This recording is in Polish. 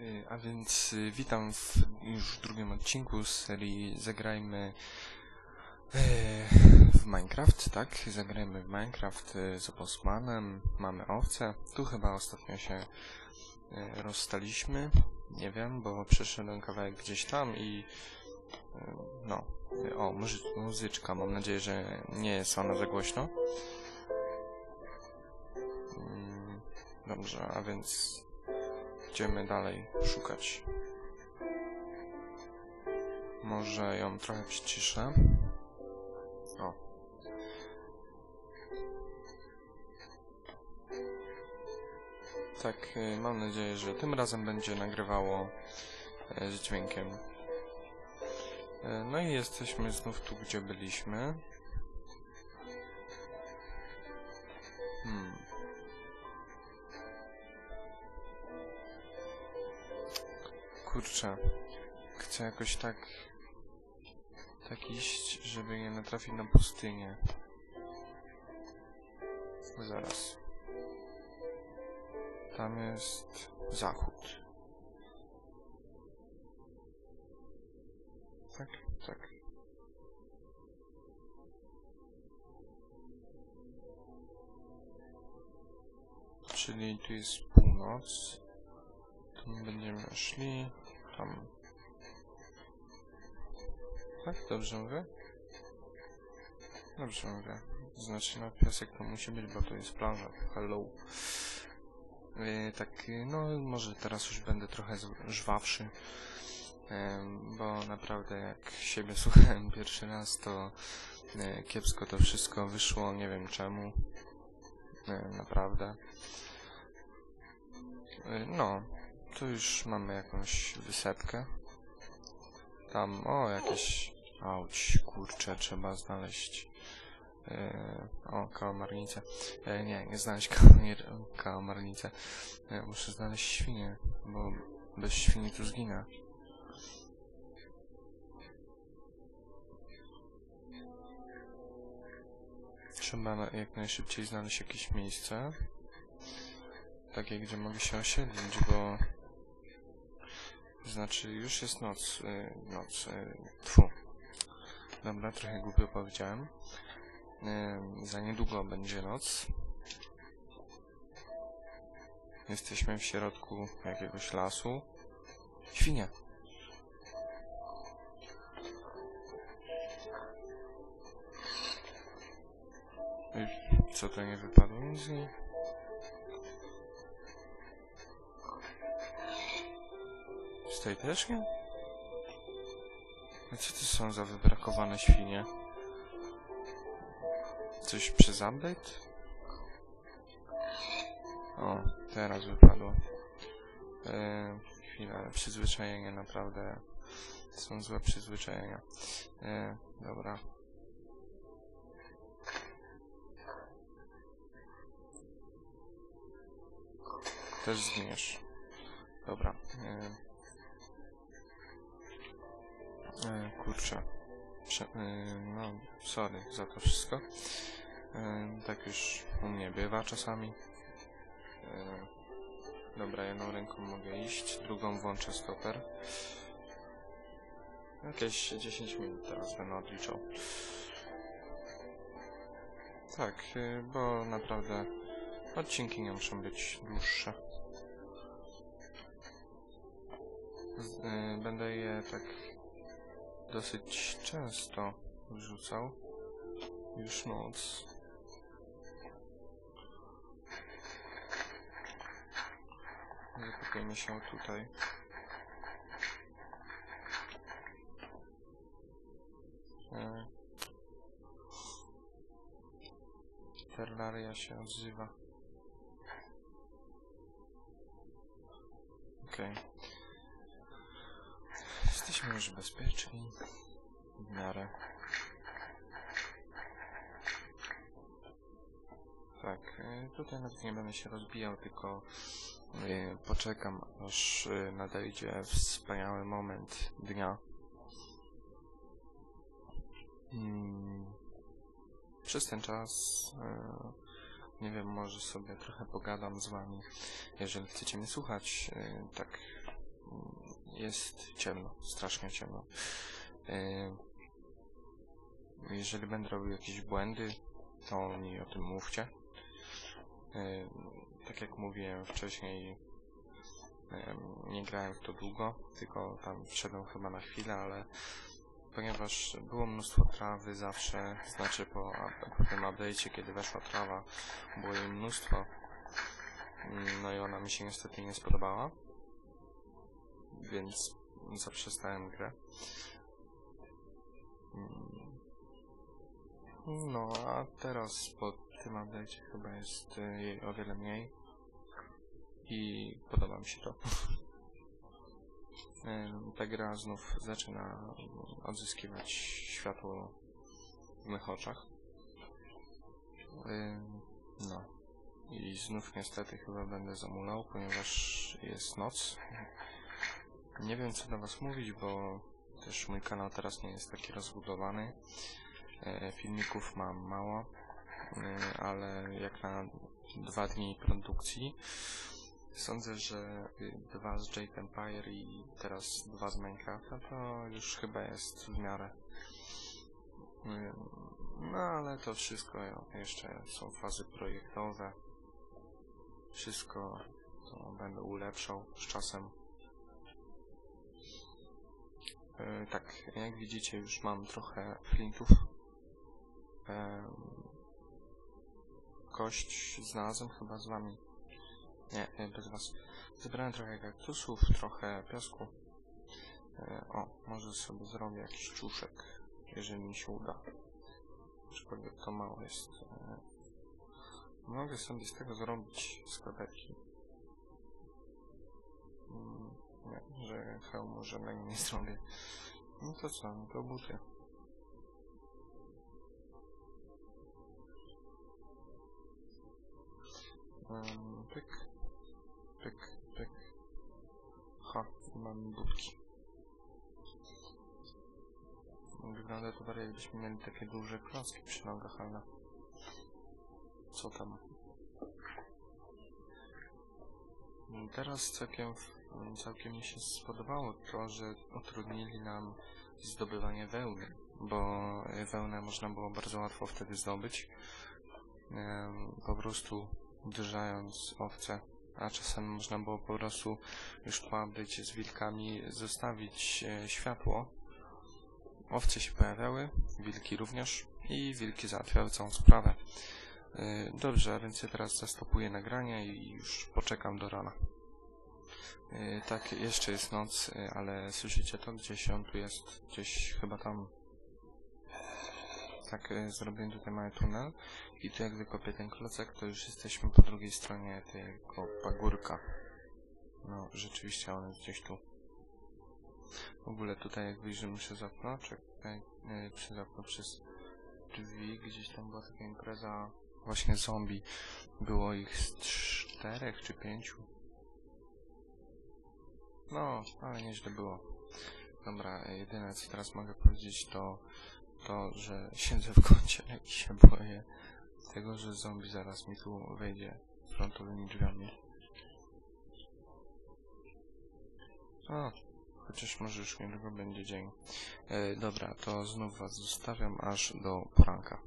Y, A więc y, witam w już drugim odcinku z serii Zagrajmy e, w Minecraft, tak? Zagrajmy w Minecraft y, z Bosmanem, mamy owce. Tu chyba ostatnio się rozstaliśmy, nie wiem, bo przeszedłem kawałek gdzieś tam i no, y, o, muzy- muzyczka, mam nadzieję, że nie jest ona za głośno. Mm, Dobrze, a więc Idziemy dalej szukać. Może ją trochę przyciszę. O. Tak, y, mam nadzieję, że tym razem będzie nagrywało e, z dźwiękiem. E, No i jesteśmy znów tu, gdzie byliśmy. Kurczę. Chcę jakoś tak... Tak iść, żeby nie natrafić na pustynię. Zaraz. Tam jest zachód. Tak, tak. Czyli tu jest północ. Tu będziemy szli. Tak, dobrze mówię? Dobrze mówię. Znaczy, no piasek to musi być, bo to jest plaża. Hello. Yy, tak, no może teraz już będę trochę żwawszy. Em, bo naprawdę jak siebie słuchałem pierwszy raz, to e, kiepsko to wszystko wyszło, nie wiem czemu. E, naprawdę. E, no, tu już mamy jakąś wysepkę. Tam, o, jakieś... Auć, kurczę, trzeba znaleźć... E, o, kałamarnicę. E, nie, nie znaleźć kałamarnicę. E, muszę znaleźć świnię, bo bez świni tu zginę. Trzeba na, jak najszybciej znaleźć jakieś miejsce. Takie, gdzie mogę się osiedlić, bo... Znaczy, już jest noc. Y, noc. Y, tfu. Dobra, trochę głupio powiedziałem. Za niedługo będzie noc. Jesteśmy w środku jakiegoś lasu. Świnia. Co to nie wypadło z niej? Też nie? A co to są za wybrakowane świnie? Coś przez update? O, teraz wypadło. Eee, chwila, przyzwyczajenie naprawdę. Są złe przyzwyczajenia. Eee, dobra. Też zginiesz. Dobra. E, e, kurczę. Prze e, no, sorry za to wszystko. E, tak już u mnie bywa czasami. E, dobra, jedną ręką mogę iść, drugą włączę stoper. Jakieś 10 minut teraz będę odliczał. Tak, e, bo naprawdę odcinki nie muszą być dłuższe. Z, y, będę je tak dosyć często wrzucał. Już noc. Zakopiemy się tutaj. E, Terraria się odzywa. Okej. Jesteśmy już bezpieczni. W miarę. Tak, y, tutaj nawet nie będę się rozbijał, tylko y, poczekam, aż y, nadejdzie wspaniały moment dnia. Mm, Przez ten czas, nie wiem, może sobie trochę pogadam z wami, jeżeli chcecie mnie słuchać, tak jest ciemno, strasznie ciemno. E, jeżeli będę robił jakieś błędy, to mi o tym mówcie. E, tak jak mówiłem wcześniej, e, nie grałem w to długo, tylko tam wszedłem chyba na chwilę, ale ponieważ było mnóstwo trawy zawsze, znaczy po, po tym update'cie, kiedy weszła trawa, było jej mnóstwo, Mm, no i ona mi się niestety nie spodobała, więc zaprzestałem grę. Mm. No, a teraz po tym update'cie chyba jest y, jej o wiele mniej i podoba mi się to. Ta gra znów zaczyna odzyskiwać światło w mych oczach. No. I znów niestety chyba będę zamulał, ponieważ jest noc. Nie wiem co do was mówić, bo też mój kanał teraz nie jest taki rozbudowany. E, Filmików mam mało, e, ale jak na dwa dni produkcji sądzę, że dwa z Jade Empire i teraz dwa z Minecrafta to już chyba jest w miarę. Y, No ale to wszystko jeszcze są fazy projektowe. Wszystko to będę ulepszał z czasem. Tak, jak widzicie już mam trochę flintów. Em, kość znalazłem chyba z wami. Nie, bez was. Zebrałem trochę kaktusów, trochę piasku. E, o, może sobie zrobię jakiś ciuszek, jeżeli mi się uda. Aczkolwiek to mało jest. E, mogę sobie z tego zrobić składeczki. Nie, że hełmu żadnego nie zrobię. No to co, no to buty. Um, pyk, pyk, pyk. Ha, mam budki. Wygląda to bardziej jakbyśmy mieli takie duże klocki przy nogach, ale... Co tam? Teraz całkiem, całkiem mi się spodobało to, że utrudnili nam zdobywanie wełny, bo wełnę można było bardzo łatwo wtedy zdobyć, po prostu uderzając owce, a czasem można było po prostu już po update'cie z wilkami zostawić e, światło. Owce się pojawiały, wilki również i wilki załatwiały całą sprawę. E, Dobrze, a więc ja teraz zastopuję nagranie i już poczekam do rana. E, Tak, jeszcze jest noc, e, ale słyszycie to? Gdzieś on tu jest, gdzieś chyba tam. Tak, e, zrobiłem tutaj mały tunel i tu jak wykopię ten klocek, to już jesteśmy po drugiej stronie tego pagórka. No, rzeczywiście on jest gdzieś tu. W ogóle tutaj jak wyjrzymy przez okno, czekaj, przez okno, przez drzwi, gdzieś tam była taka impreza właśnie zombie. Było ich z czterech czy pięciu. No, ale nieźle było. Dobra, e, jedyne co teraz mogę powiedzieć to to, że siedzę w kącie i się boję tego, że zombie zaraz mi tu wejdzie frontowymi drzwiami. O, chociaż może już niedługo będzie dzień. E, dobra, to znów was zostawiam aż do poranka.